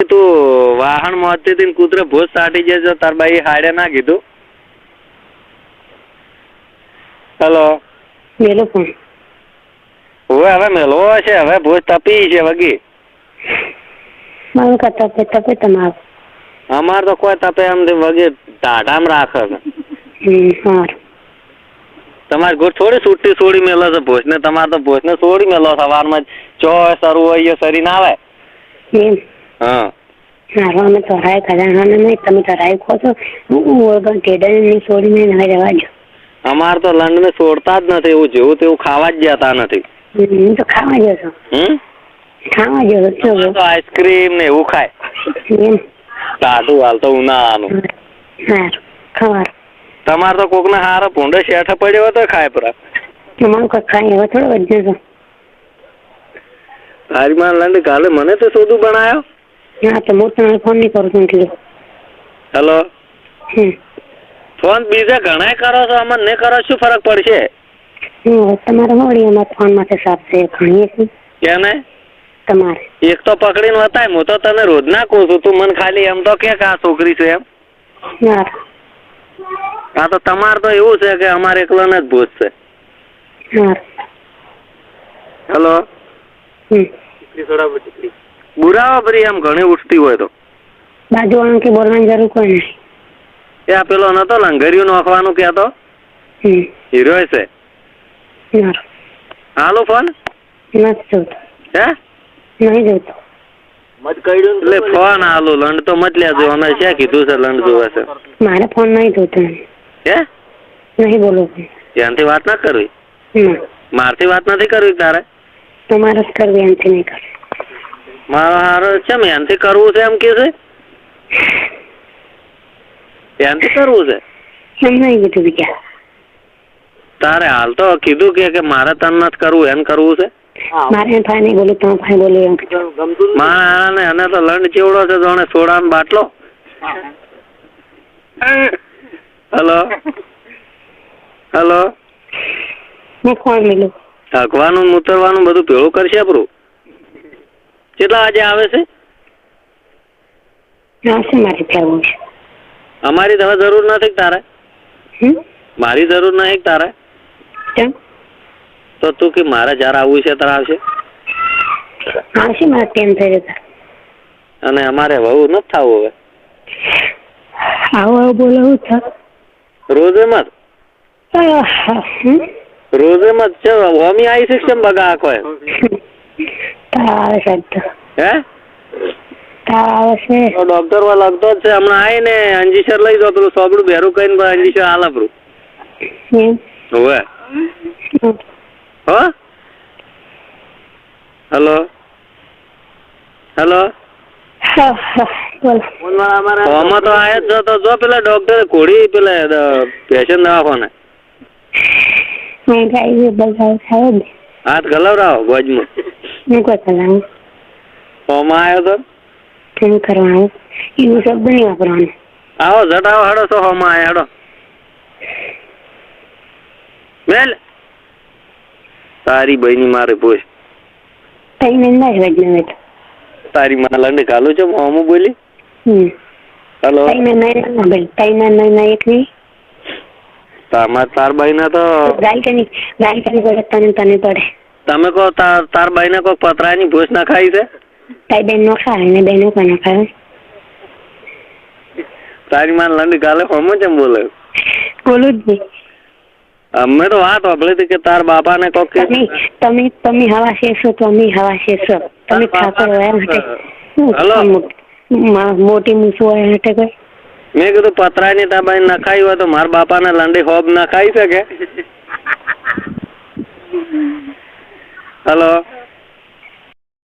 તું વાહન મોતી હતી કૂતરે ભૂસ સાટી જજો તાર બાઈ હાડે ના કીધું. હેલો. મેલો પણ હવે હવે મેલવો છે હવે ભૂત તપી છે વગી. મારું કા તપે તપે તમારું. અમાર તો કોઈ તપે એમ વગી ટાઢામ રાખે છે. સારું તમારે થોડી છૂટી છોડી મેલો છે ભોજ ને તમારે તો ભોજ ને છોડી મેલો સવારમાં ચો સરું હોય સરી ના આવે. એમ. હા. સારું અમે તો રાય નહીં તમે તો રાય ખો છો. હું ઓળગણ ટેડરની છોડીને રહેવા અમાર તો લંડ ને છોડતા જ નથી એવું જેવું તેવું ખાવા જ જતા નથી. હું તો ખાવા હમ? અમાર તો આઈસ્ક્રીમ ને એવું ખાય. એમ. હાલ તો ઉનાળાનું. સારું ખબર તમારે તો કોક ને હારો ભૂંડો શેઠ પડ્યો હતો ખાય પરા. તમારું કોઈ ખાઈ હવે થોડો વધ્યો હતો તારી માં લંડ કાલે મને તો શોધું બનાયો? હા તો હું તમને ફોન નહીં કરું છું કીધું હેલો હમ. ફોન બીજા ઘણાય કરો છો અમને નહીં કરો શું ફરક પડશે? તમારે મળી અમારે ફોન માટે સાફ છે ઘણીએ છીએ. કેને? તમારે. એક તો પકડીને વતાય હું તો તને રોજ ના કહું છું તું મને ખાલી એમ તો કે આ છોકરી છે એમ. હા આ તો તમારે તો એવું છે કે અમારે એકલાને જ ભૂત છે. હેલો હમ. બુરાવા ભરી એમ ઘણી ઉઠતી હોય તો. બાજુવાળાને કે બોલવાની જરૂર કોઈ નહીં. એ આ પેલો નતો લંગરિયું નોખવાનું કહેતો? હીરો છે? હાલો ફોન. નથી જોતો. હે? નહીં જોતો. એટલે ફોન હાલો લંડ તો મત લેજો. અમે છે કીધું છે લંડ જોવે છે. મારે ફોન નહીં જોતો હે? નહીં બોલો ત્યાંથી વાત ના કરવી? મારથી વાત નથી કરવી તારે? તમારે જ કરવી એમથી નહીં કરવી. મારો હારો છે એનથી કરવું છે એમ કે છે? એનથી કરવું છે? સમજાઈ ગયું બીજા તારે હાલ તો કીધું કે કે મારે તને નથી કરવું એમ કરવું છે? મારે ભાઈ નહીં બોલું તમે ભાઈ બોલું એમ. મારા ને અને તો લંડ ચેવડો છે તો સોડા સોડાનો બાટલો. હલો? હલો? ફોન મૂતરવાનું બધું ભેળું કરશે આપણું? કેટલા વાગે આવે છે? અમારી તો જરૂર નથી તારે? મારી જરૂર નહીં તારે? તો તું કે મારે જયારે આવવું છે ત્યારે આવશે? આવશે મારે ટાઈમ થઈ અને અમારે વહુ નથી થવું હવે? આવું આવું બોલાવું છે રોજે મત રોજે મત છે હોમી આવી છે કેમ બગા આખો તાવ આવે છે તો હે? તાવ આવે છે તો ડોક્ટર લગતો જ છે. હમણાં આવીને અંજીસર લઈ જાઓ તો સોબડું બેરું કઈ પછી અંજીસર એમ હોવે. હો? હેલો? હેલો? આમાં તો આયા જ તો જો પેલા ડોક્ટર ઘોડી પેલા પેશન દવાખાને. મેં ને હાથ ગલવરાવો ગોજમાં. મેં કોઈ કલાવું ઓમાં આવ્યો તો? કેમ કરવાનું? એવું શબ્દ નહીં વાપરવાનું. આવો ઝટ આવો હડો તો હોમાં આવ્યો હડો. મેલ. તારી બહેની મારે પૂછ તઈ ને ના જ વજન તો. તારી માં લંડ કાલો છે હોમું બોલી? હલો. તઈ ના નહીં ના ભાઈ તઈ ને ના ના એક નહીં. તાર બાઈ તો ગાય કે નહીં ગાય કે નહીં પડે તને તને પડે. તમે કહો તાર તાર બાઈ ને કોઈ પતરાની ભૂસ ના ખાઈ છે? તારી બેન નો ખાય ને બેન કોઈ ના ખાય? તારી માન લંડી કાલે હમ છે બોલે. બોલું જ નહીં. અમે તો વાત સાંભળી હતી કે તાર બાપા ને કોક તમે તમે હવા શેસો તમે હવા શેસો તમે ઠાકોર હોય માટે. હલો. મોટી મૂછું હોય માટે કોઈ? મેં કીધું પતરાની તાર બાઈ નખાઈ હોય તો મારા બાપા ને લંડી હોબ નખાઈ શકે? હલો